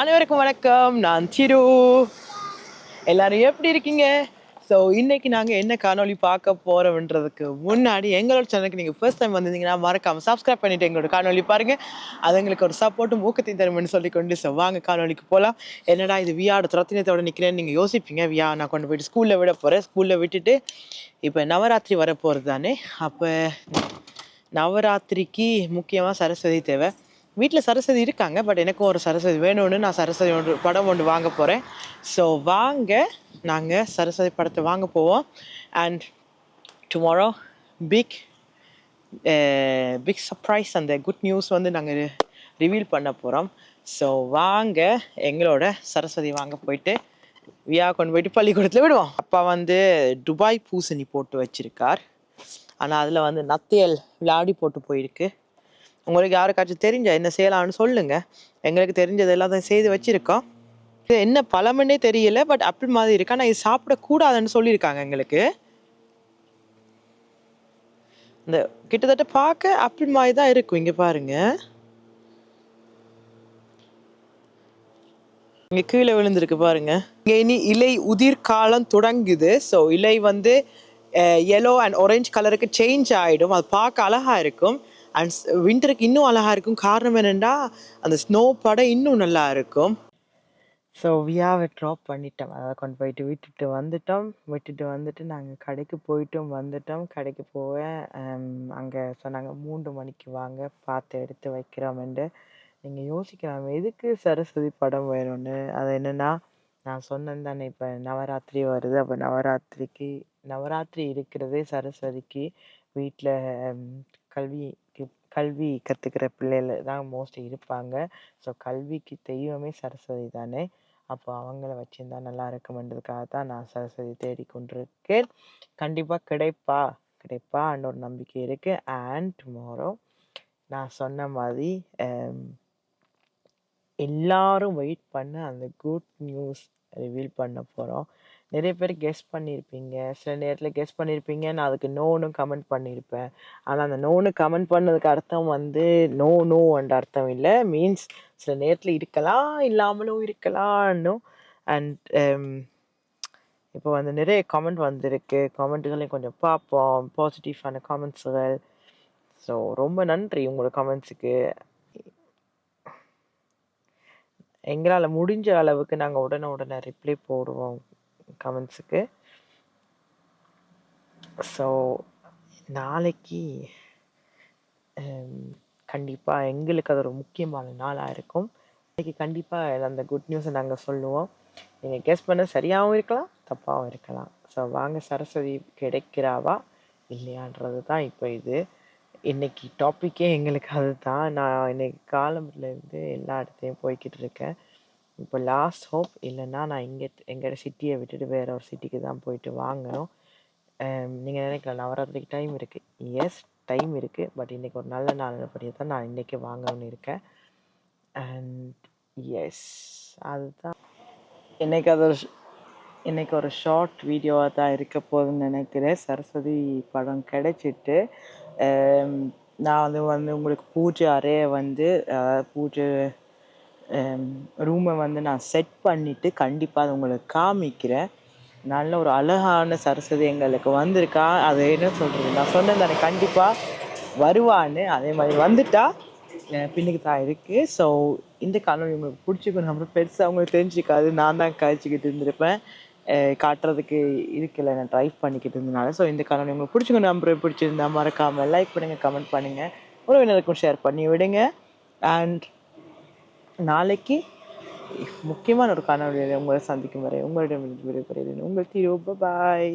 அனைவருக்கும் வணக்கம். நான் திரு. எல்லாரும் எப்படி இருக்கீங்க? ஸோ இன்னைக்கு நாங்கள் என்ன காணொலி பார்க்க போகிறோம்ன்றதுக்கு முன்னாடி எங்களோட சேனலுக்கு நீங்கள் ஃபர்ஸ்ட் டைம் வந்திருந்தீங்கன்னா மறக்காமல் சப்ஸ்கிரைப் பண்ணிவிட்டு எங்களோட காணொலி பாருங்கள் அது எங்களுக்கு ஒரு சப்போர்ட்டும் ஊக்கத்தையும் தரும்னு சொல்லிக்கொண்டு ஸோ வாங்க காணொலிக்கு போகலாம் என்னடா இது வியாட துரத்தினத்தோடு நிற்கிறேன்னு நீங்கள் யோசிப்பீங்க. வியா நான் கொண்டு போயிட்டு ஸ்கூலில் விட போகிறேன் ஸ்கூலில் விட்டுட்டு இப்போ நவராத்திரி வர போகிறது தானே அப்போ நவராத்திரிக்கு முக்கியமாக சரஸ்வதி தேவை. வீட்டில் சரஸ்வதி இருக்காங்க பட் எனக்கும் ஒரு சரஸ்வதி வேணும்னு நான் சரஸ்வதி ஒன்று படம் ஒன்று வாங்க போகிறேன் ஸோ வாங்க நாங்கள் சரஸ்வதி படத்தை வாங்க போவோம். And tomorrow big big surprise அந்த குட் நியூஸ் வந்து நாங்கள் ரிவீல் பண்ண போகிறோம் ஸோ வாங்க எங்களோட சரஸ்வதி வாங்க போயிட்டு வியா கொண்டு போயிட்டு பள்ளிக்கூடத்தில் விடுவோம். அப்பா வந்து துபாய் பூசணி போட்டு வச்சுருக்கார். ஆனால் அதில் வந்து நத்தியல் விளையாடி போட்டு போயிருக்கு. உங்களுக்கு யாருக்காச்சும் தெரிஞ்சா என்ன செய்யலாம்னு சொல்லுங்க. எங்களுக்கு தெரிஞ்சது எல்லாத்தையும் செய்து வச்சிருக்கோம். இது என்ன பழமுன்னே தெரியல பட் அப்படி மாதிரி இருக்கு. ஆனால் இது சாப்பிடக்கூடாதுன்னு சொல்லியிருக்காங்க எங்களுக்கு. இந்த கிட்டத்தட்ட பார்க்க அப்படி மாதிரி தான் இருக்கும். இங்க பாருங்க. இங்க கீழே விழுந்திருக்கு பாருங்க. இங்க இனி இலை உதிர் காலம் தொடங்குது. ஸோ இலை வந்து எல்லோ அண்ட் ஒரேஞ்ச் கலருக்கு சேஞ்ச் ஆயிடும். அது பார்க்க அழகா இருக்கும். அண்ட் வின்டருக்கு இன்னும் அழகாக இருக்கும். காரணம் என்னென்னா அந்த ஸ்னோ படம் இன்னும் நல்லா இருக்கும். ஸோ வியாவை ட்ராப் பண்ணிட்டோம். அதை கொண்டு போயிட்டு விட்டுட்டு வந்துட்டோம். விட்டுட்டு வந்துட்டு நாங்கள் கடைக்கு போயிட்டும் வந்துட்டோம். கடைக்கு போவேன் அங்கே சொன்னாங்க மூன்று மணிக்கு வாங்க பார்த்து எடுத்து வைக்கிறோம்ன்ட்டு நீங்கள் யோசிக்கலாம் எதுக்கு சரஸ்வதி படம் வேணும்னு? அது என்னென்னா நான் சொன்னேன் தானே இப்போ நவராத்திரி வருது. அப்போ நவராத்திரிக்கு நவராத்திரி இருக்கிறதே சரஸ்வதிக்கு. வீட்டில் கல்வி கல்வி கற்றுக்கிற பிள்ளைகள் தான் மோஸ்ட்லி இருப்பாங்க. ஸோ கல்விக்கு தெய்வமே சரஸ்வதி தானே. அப்போ அவங்கள வச்சுருந்தா நல்லா இருக்குமென்றதுக்காக தான் நான் சரஸ்வதி தேடி கொண்டிருக்கேன். கண்டிப்பாக கிடைப்பா கிடைப்பான்ற ஒரு நம்பிக்கை இருக்குது அண்ட் டுமாரோ நான் சொன்ன மாதிரி எல்லாரும் வெயிட் பண்ண அந்த குட் நியூஸ் ரிவீல் பண்ண போகிறோம் நிறைய பேர் கெஸ் பண்ணியிருப்பீங்க சில நேரத்தில் கெஸ் பண்ணியிருப்பீங்க நான் அதுக்கு நோன்னு கமெண்ட் பண்ணியிருப்பேன் ஆனால் அந்த நோன்னு கமெண்ட் பண்ணதுக்கு அர்த்தம் வந்து நோ நோ என்ற அர்த்தம் இல்லை. மீன்ஸ் சில நேரத்தில் இருக்கலாம் இல்லாமலும் இருக்கலாம்னும் அண்ட் um, இப்போ வந்து நிறைய கமெண்ட் வந்திருக்கு. கமெண்ட்டுகளையும் கொஞ்சம் பார்ப்போம். பாசிட்டிவான கமெண்ட்ஸுகள் ஸோ ரொம்ப நன்றி உங்களோட கமெண்ட்ஸுக்கு எங்களால் முடிஞ்ச அளவுக்கு நாங்கள் உடனே உடனே ரிப்ளை போடுவோம் கமெண்ட்ஸுக்கு ஸோ நாளைக்கு um, கண்டிப்பாக எங்களுக்கு அது ஒரு முக்கியமான நாளாக இருக்கும். இன்னைக்கு கண்டிப்பாக அந்த குட் நியூஸை நாங்கள் சொல்லுவோம். நீங்கள் கெஸ் பண்ண சரியாகவும் இருக்கலாம் தப்பாகவும் இருக்கலாம். ஸோ வாங்க சரஸ்வதி கிடைக்கிறாவா இல்லையான்றது தான் இப்போ இது. இன்னைக்கு டாப்பிக்கே எங்களுக்கு அதுதான். நான் இன்னைக்கு காலம்புலேருந்து எல்லா இடத்தையும் போய்கிட்டு இருக்கேன். இப்போ லாஸ்ட் ஹோப் இல்லைன்னா நான் இங்கே எங்களோட சிட்டியை விட்டுட்டு வேறு ஒரு சிட்டிக்கு தான் போயிட்டு வாங்கணும். நீங்கள் நினைக்கலாம் நவராத்திரிக்கு டைம் இருக்குது எஸ் டைம் இருக்குது பட் இன்றைக்கி ஒரு நல்ல நாள்படியே தான் நான் இன்னைக்கு வாங்கணும்னு இருக்கேன். அண்ட் எஸ் அதுதான். இன்னைக்கு அது ஒரு இன்றைக்கி ஒரு ஷார்ட் வீடியோவாக தான் இருக்க போகுதுன்னு நினைக்கிறேன். சரஸ்வதி படம் கிடைச்சிட்டு நான் வந்து வந்து உங்களுக்கு பூஜை அறையை வந்து பூஜை ரூமை வந்து நான் செட் பண்ணிவிட்டு கண்டிப்பாக அதை உங்களுக்கு காமிக்கிறேன். நல்ல ஒரு அழகான சரஸ்வதி எங்களுக்கு வந்திருக்கா. அது என்ன சொல்கிறது நான் சொன்னேன் தானே கண்டிப்பாக வருவான்னு. அதே மாதிரி வந்துட்டா பின்னுக்கு தான் இருக்குது ஸோ இந்த காணொலி உங்களுக்கு பிடிச்சிக்கணும் அப்புறம் பெருசாக அவங்களுக்கு தெரிஞ்சுக்காது. நான் தான் கழிச்சிக்கிட்டு இருந்திருப்பேன். காட்டுறதுக்கு இருக்கல நான் ட்ரைவ் பண்ணிக்கிட்டு இருந்தனால. ஸோ இந்த காணொலி உங்களுக்கு பிடிச்சிங்க நம்பர் பிடிச்சிருந்தா மறக்காமல் லைக் பண்ணுங்கள் கமெண்ட் பண்ணுங்கள் உறவினருக்கும் ஷேர் பண்ணி விடுங்க. அண்ட் நாளைக்கு முக்கியமான ஒரு காணொலியில் உங்களை சந்திக்கும் வரை உங்களிடம் விடைபெறுகிறேன். உங்கள் தீரோ பாய்